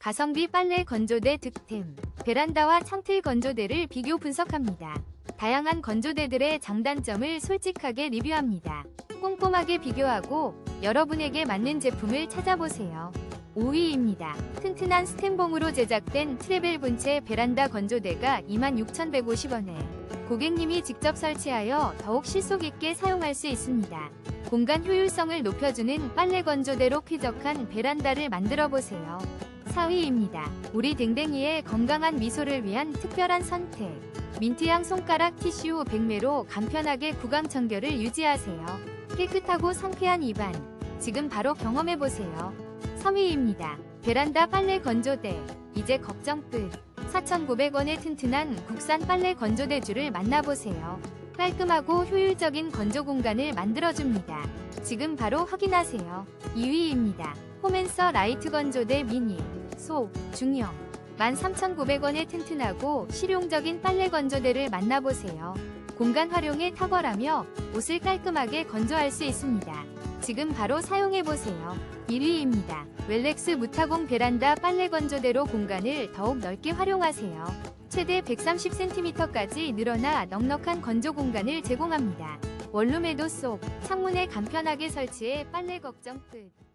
가성비 빨래 건조대 득템. 베란다와 창틀 건조대를 비교 분석합니다. 다양한 건조대들의 장단점을 솔직하게 리뷰합니다. 꼼꼼하게 비교하고 여러분에게 맞는 제품을 찾아보세요. 5위입니다. 튼튼한 스텐봉으로 제작된 트래벨 본체 베란다 건조대가 26,150원에 고객님이 직접 설치하여 더욱 실속 있게 사용할 수 있습니다. 공간 효율성을 높여주는 빨래 건조대로 쾌적한 베란다를 만들어 보세요. 4위입니다. 우리 댕댕이의 건강한 미소를 위한 특별한 선택. 민트향 손가락 티슈 100매로 간편하게 구강 청결을 유지하세요. 깨끗하고 상쾌한 입안. 지금 바로 경험해 보세요. 3위입니다. 베란다 빨래 건조대. 이제 걱정 끝. 4,900원의 튼튼한 국산 빨래 건조대줄을 만나보세요. 깔끔하고 효율적인 건조 공간을 만들어줍니다. 지금 바로 확인하세요. 2위입니다. 홈앤서 라이트 건조대 미니. 소, 중형. 13,900원의 튼튼하고 실용적인 빨래 건조대를 만나보세요. 공간 활용에 탁월하며 옷을 깔끔하게 건조할 수 있습니다. 지금 바로 사용해보세요. 1위입니다. 웰렉스 무타공 베란다 빨래 건조대로 공간을 더욱 넓게 활용하세요. 최대 130cm까지 늘어나 넉넉한 건조 공간을 제공합니다. 원룸에도 쏙, 창문에 간편하게 설치해 빨래 걱정 끝.